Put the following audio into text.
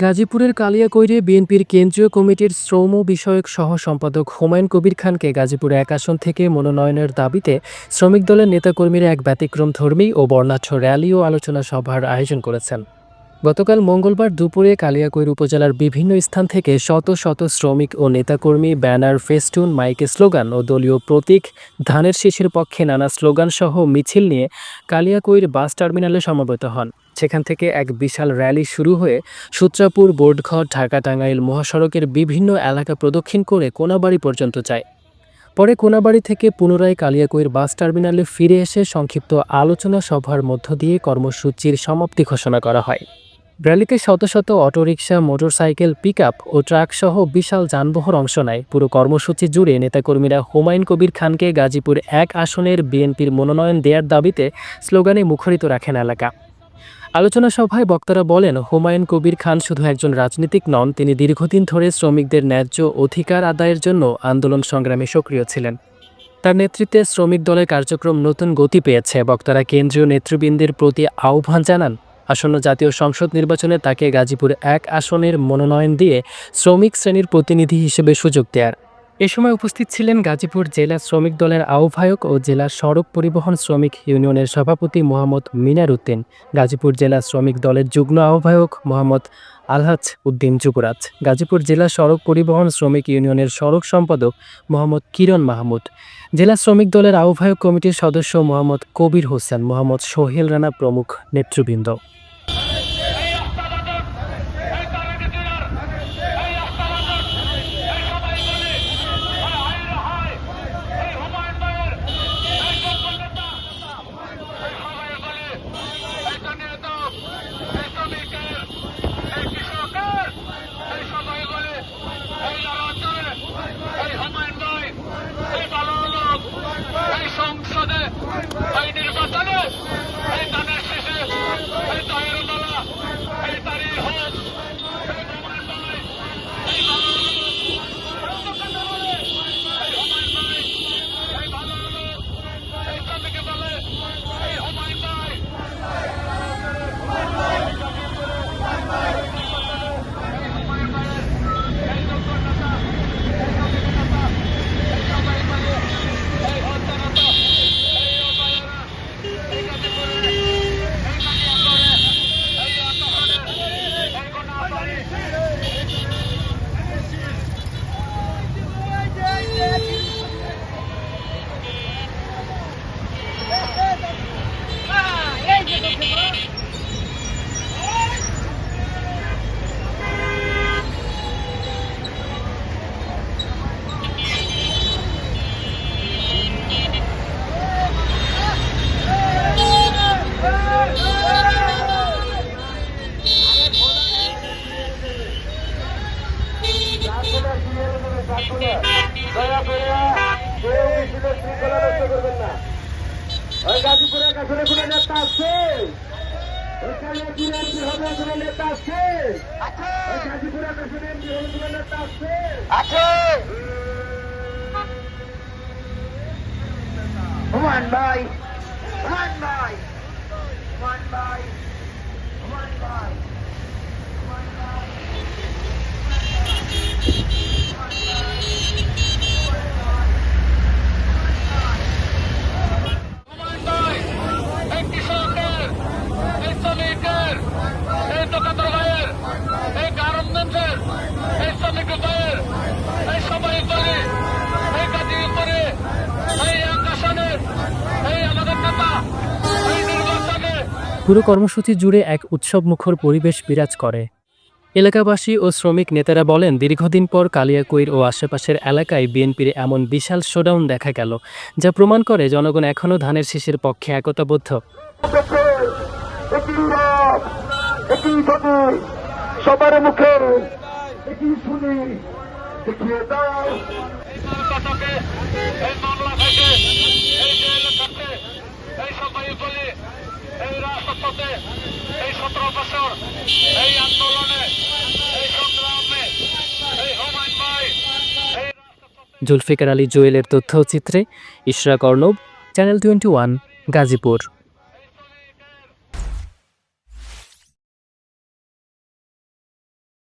গাজীপুরের কালিয়াকৈরে বিএনপির কেন্দ্রীয় কমিটির শ্রম বিষয়ক সহ সম্পাদক হুমায়ুন কবির খানকে গাজীপুরে এক আসন থেকে মনোনয়নের দাবিতে শ্রমিক দলের নেতাকর্মীরা এক ব্যতিক্রম ধর্মী ও বর্ণাঢ্য র্যালি ও আলোচনা সভার আয়োজন করেছেন। গতকাল মঙ্গলবার দুপুরে কালিয়াকৈর উপজেলার বিভিন্ন স্থান থেকে শত শত শ্রমিক ও নেতাকর্মী, ব্যানার, ফেস্টুন, মাইকে স্লোগান ও দলীয় প্রতীক, ধানের শীষের পক্ষে নানা স্লোগান সহ মিছিল নিয়ে কালিয়াকৈর বাস টার্মিনালে সমবেত হন। সেখান থেকে এক বিশাল র্যালি শুরু হয়ে সূত্রাপুর, বোর্ডঘর ঢাকা টাঙ্গাইল মহাসড়কের বিভিন্ন এলাকা প্রদক্ষিণ করে কোনাবাড়ি পর্যন্ত যায়। পরে কোনাবাড়ি থেকে পুনরায় কালিয়াকৈর বাস টার্মিনালে ফিরে এসে সংক্ষিপ্ত আলোচনা সভার মধ্য দিয়ে কর্মসূচির সমাপ্তি ঘোষণা করা হয়। র্যালিতে শত শত অটোরিকশা, মোটরসাইকেল, পিকআপ ও ট্রাক সহ বিশাল যানবাহন অংশ নেয়। পুরো কর্মসূচি জুড়ে নেতাকর্মীরা হুমায়ুন কবির খানকে গাজীপুর এক আসনের বিএনপির মনোনয়ন দেওয়ার দাবিতে স্লোগানে মুখরিত রাখেন এলাকা। আলোচনা সভায় বক্তারা বলেন, হুমায়ুন কবির খান শুধু একজন রাজনীতিক নন, তিনি দীর্ঘদিন ধরে শ্রমিকদের ন্যায্য অধিকার আদায়ের জন্য আন্দোলন সংগ্রামে সক্রিয় ছিলেন। তার নেতৃত্বে শ্রমিক দলের কার্যক্রম নতুন গতি পেয়েছে। বক্তারা কেন্দ্রীয় নেতৃবৃন্দের প্রতি আহ্বান জানান আসন্ন জাতীয় সংসদ নির্বাচনে তাকে গাজীপুর এক আসনের মনোনয়ন দিয়ে শ্রমিক শ্রেণির প্রতিনিধি হিসেবে সুযোগ দেয়ার। এ সময় উপস্থিত ছিলেন গাজীপুর জেলা শ্রমিক দলের আহ্বায়ক ও জেলা সড়ক পরিবহন শ্রমিক ইউনিয়নের সভাপতি মোহাম্মদ মিনার উদ্দিন, গাজীপুর জেলা শ্রমিক দলের যুগ্ম আহ্বায়ক মোহাম্মদ আলহাজ উদ্দিন যুবরাজ, গাজীপুর জেলা সড়ক পরিবহন শ্রমিক ইউনিয়নের সড়ক সম্পাদক মোহাম্মদ কিরণ মাহমুদ, জেলা শ্রমিক দলের আহ্বায়ক কমিটির সদস্য মোহাম্মদ কবির হোসেন, মোহাম্মদ সোহেল রানা প্রমুখ নেতৃবৃন্দ এই আস্থাবাদক এই তারাগিদার এই আস্থাবাদক এই সবাই বলে হয় হায় হায় এই হুমায়ুন ভাইয়ের এই যোগ্য নেতা এই সবাই বলে এই জননেতা এই শ্রমিকের এই কৃষকের এই সবাই বলে এই যারা অঞ্চলে এই হুমায়ুন ভাই এই ভালো লোক এই সংসদে এই নির্বাচনে এই ধানের শেষে এই তাহের মালা এই তারি হোক এই হুমায়ুন ভাই এই ভালো লোক এই হুমায়ুন ভাই এই ভালো লোক এই শ্রমিকে বলে এই হুমায়ুন ভাই এই হত্যারতা এই অপায়রা এই কাজে করে এই কাজে করে এই আত্মহত্যা এই কোনা পারে দয়া করে ওই গাজীপুরে কাছে কোনো নেতা আছে ওইখানে বিএনপি হবে কোনো নেতা আছে ওই গাজীপুরে কাছে এমপি কোনো নেতা আছে আছে হুমান ভাই হুমান ভাই হুমান ভাই হুমান ভাই হুমায়ুন ভাই এই কৃষকের এই শ্রমিকের এই দোকানদার ভাইয়ের এই গার্মেন্টসের এই শ্রমিক ভাইয়ের এই সবাই করে এই কাজী করে এই আকাশনের এই আমাদের নেতা এই নির্বাচনে পুরো কর্মসূচি জুড়ে এক উৎসবমুখর পরিবেশ বিরাজ করে। এলাকাবাসী ও শ্রমিক নেতারা বলেন, দীর্ঘদিন পর কালিয়াকৈর ও আশেপাশের এলাকায় বিএনপির এমন বিশাল শোডাউন দেখা গেল, যা প্রমাণ করে জনগণ এখনও ধানের শীষের পক্ষে একতাবদ্ধ। সবার মুখে জুলফিকার আলী জুয়েলের তথ্যচিত্রে Ishrak Arnab channel twenty one Gazipur.